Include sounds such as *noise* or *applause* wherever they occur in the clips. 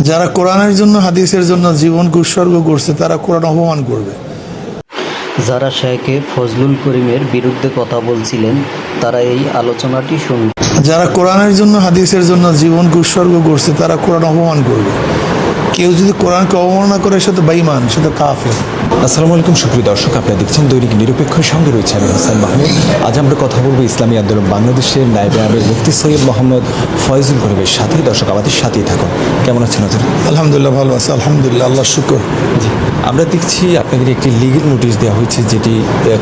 যারা কোরআনের জন্য হাদিসের জন্য জীবন উৎসর্গ করছে তারা কোরআন অপমান করবে। যারা শেখে ফজলুল করিমের বিরুদ্ধে কথা বলছিলেন তারা এই আলোচনাটি শুনবে। যারা কোরআনের জন্য হাদিসের জন্য জীবন উৎসর্গ করছে তারা কোরআন অপমান করবে। কেউ যদি কোরআনকে অবমাননা করে সে তো বেঈমান সে তো কাফের। আসসালামু আলাইকুম সুপ্রিয় দর্শক আপনারা দেখছেন দৈনিক নিরপেক্ষ। সঙ্গে রয়েছে আমি হাসান মাহমুদ আজ আমরা কথা বলব ইসলামী আন্দোলন বাংলাদেশের নাইবে আমির মুফতি সৈয়দ মোহাম্মদ ফয়জুল করিমের সাথে। দর্শক আমাদের সাথেই থাকুন। কেমন আছেন হজরত? আলহামদুলিল্লাহ ভালো আছে। আলহামদুলিল্লাহ আল্লাহ শুকর। জি। আমরা দেখছি আপনাদের একটি লিগেল নোটিশ দেওয়া হয়েছে যেটি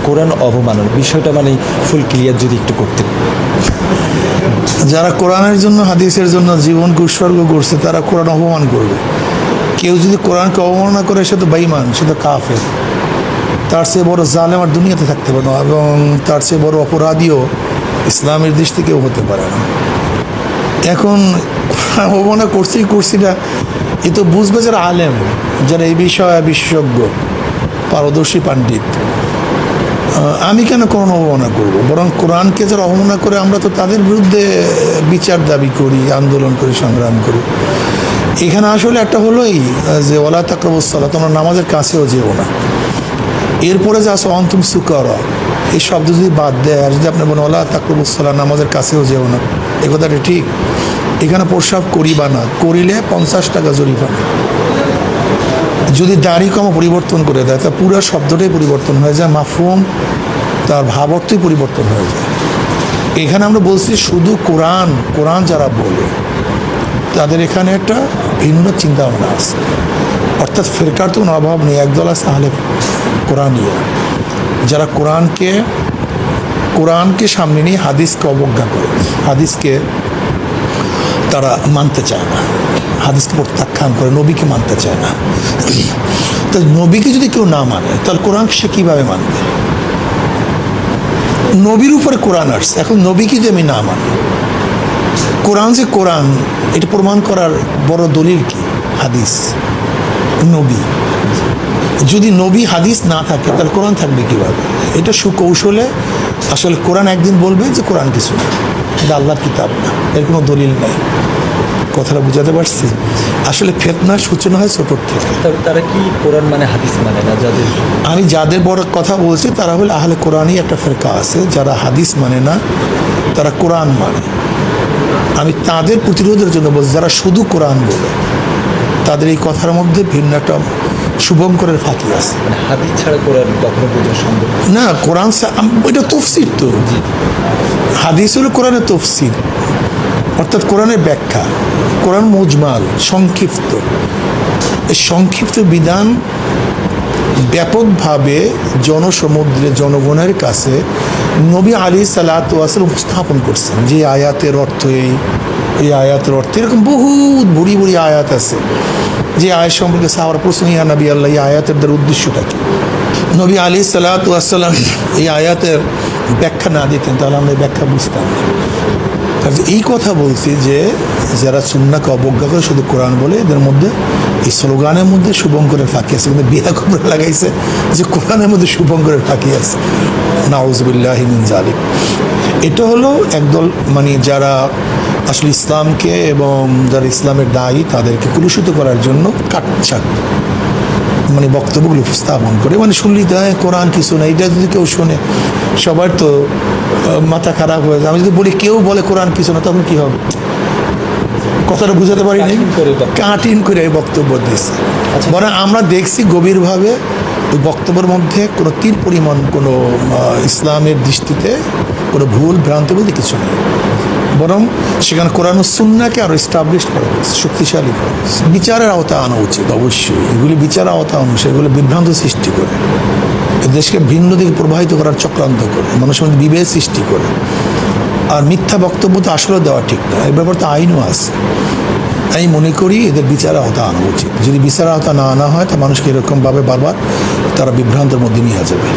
কোরআন অবমাননার বিষয়টা মানে ফুল ক্লিয়ার যদি একটু করতে যারা কোরআনের জন্য হাদিসের জন্য জীবন উৎসর্গ করছে তারা কোরআন অপমান করবে। কেউ যদি কোরআনকে অবমাননা করে, সে তো বেঈমান, সে তো কাফের। তার চেয়ে বড় জালেম আর দুনিয়াতে থাকতে পারে না, এবং তার চেয়ে বড় অপরাধীও ইসলামের দৃষ্টি কেউ হতে পারে না। এখন *laughs* অবমাননা করছেই করছি না এ তো বুঝবে যারা আলেম, যারা এই বিষয়ে বিশেষজ্ঞ, পারদর্শী পণ্ডিত। আমি কেন কোরআন অবমাননা করব? বরং কোরআনকে যারা অবমাননা করে, আমরা তো তাদের বিরুদ্ধে বিচার দাবি করি, আন্দোলন করি, সংগ্রাম করি। এখানে আসলে একটা হলো এই যে ওলা তাকবুসলা তোমরা নামাজের কাছেও যেও না। এরপরে যে আসো অন্তুম সুকর, এই শব্দ যদি বাদ দেয়, আর যদি আপনি বলেন ওলা তাকবুসলা নামাজের কাছেও যেও না, এ কথাটা ঠিক। এখানে প্রস্রাব করি বা না, করিলে পঞ্চাশ টাকা জরিমানা। যদি দাড়ি কমা পরিবর্তন করে দেয়, তা পুরো শব্দটাই পরিবর্তন হয়ে যায় মাফুম তার ভাব অর্থই পরিবর্তন হয়ে যায়। এখানে আমরা বলছি শুধু কোরআন কোরআন যারা বলে, তাদের এখানে একটা ভিন্ন চিন্তা ভাবনা আছে। অর্থাৎ ফেরকার তো কোনো অভাব নেই, একদল আছে তাহলে কোরআনিয়া যারা কোরআনকে কোরআনকে সামনে নিয়ে হাদিসকে অবজ্ঞা করে, হাদিসকে তারা মানতে চায় না, হাদিসকে প্রত্যাখ্যান করে, নবীকে মানতে চায় না। তো নবীকে যদি কেউ না মানে তাহলে কোরআন সে কীভাবে মানবে? নবীর উপরে কোরআন আসছে, এখন নবীকে যদি আমি না মানি কোরআন যে কোরআন এটা প্রমাণ করার বড় দলিল কি? হাদিস। নবী। যদি নবী হাদিস না থাকে তাহলে কোরআন থাকবে কীভাবে? এটা সুকৌশলে আসলে কোরআন একদিন বলবে যে কোরআন কিছু না। এটা আল্লাহর কিতাব না। এর কোনো দলিল নাই। কথাটা বুঝাতে পারছি? আসলে ফেতনার সূচনা হয় ছোটোর থেকে। তারা কি কোরআন মানে হাদিস মানে না যাদের? আমি যাদের বড় কথা বলছি তারা হলো আহলে কোরআনই একটা ফেরকা আছে। যারা হাদিস মানে না তারা কোরআন মানে। আমি তাদের প্রতিরোধের জন্য বলছি যারা শুধু কোরআন বলে তাদের এই কথার মধ্যে ভিন্ন একটা শুভঙ্করের ফাঁকি আছে। মানে হাদিস ছাড়া কোরআন কখনো বোঝা সম্ভব না। কোরআন এটা তফসির তো। হাদিস হলো কোরআনের তফসির। অর্থাৎ কোরআনের ব্যাখ্যা কোরআন মুজমাল সংক্ষিপ্ত। এই সংক্ষিপ্ত বিধান ব্যাপকভাবে জনসমুদ্রে জনগণের কাছে নবী আলী সালাত ওয়াসাল উপস্থাপন করছেন যে আয়াতের অর্থ এই এই আয়াতের অর্থ, এরকম বহু বুড়ি বুড়ি আয়াত আছে যে আয়াত সম্পর্কে সাহার প্রশ্ন, ইয়া নবী আল্লাহ, এই আয়াতের দ্বারা উদ্দেশ্যটা কি? নবী আলী সালাত ওয়াসাল্লাম এই আয়াতের ব্যাখ্যা না দিতেন, তাহলে আমরা ব্যাখ্যা বুঝতাম না। কাজে এই কথা বলছি যে যারা সুন্নাকে অবজ্ঞা করে শুধু কোরআন বলে, এদের মধ্যে এই স্লোগানের মধ্যে শুভঙ্করের ফাঁকি আছে। কিন্তু বিয়া খবর লাগাইছে যে কোরআনের মধ্যে শুভঙ্করের ফাঁকি আছে। নাউজবিল্লাহিমিন জালিম এটা হলো একদল মানে যারা আসলে ইসলামকে এবং যারা ইসলামের দায়ী, তাদেরকে কুলুষিত করার জন্য কাটছাট। মানে বক্তব্যগুলো উপস্থাপন করে। মানে শুনলি তো হ্যাঁ কোরআন কিছু না এটা যদি কেউ শোনে সবার তো মাথা খারাপ হয়ে যায়। আমি যদি বলি কেউ বলে কোরআন কিছু না তখন কী হবে? কথাটা বুঝাতে পারি নাই কাঠিন করে। কাঠিন করে এই বক্তব্য দিয়েছে। বরং আমরা দেখছি গভীরভাবে ওই বক্তব্যের মধ্যে কোনো তীর পরিমাণ কোনো ইসলামের দৃষ্টিতে কোনো ভুল ভ্রান্তি বলতে কিছু নেই। বরং সেখানে কোরআন সুন্নাকে আরও এস্টাবলিশ করা হয়েছে, শক্তিশালী করা হয়েছে। বিচারের আওতা আনা উচিত, অবশ্যই। এগুলি বিচার আওতা অনুসারে এগুলো বিভ্রান্ত সৃষ্টি করে। দেশকে ভিন্ন দিকে প্রবাহিত করার চক্রান্ত করে, মানুষের মধ্যে বিভেদ সৃষ্টি করে। আর মিথ্যা বক্তব্য তো আসলে দেওয়া ঠিক না এর ব্যাপারে তো আইনও আছে। আমি মনে করি এদের বিচার আওতা আনা উচিত। যদি বিচার আওতা না আনা হয়, তা মানুষকে এরকমভাবে বারবার তারা বিভ্রান্তের মধ্যে নিয়ে যাবে।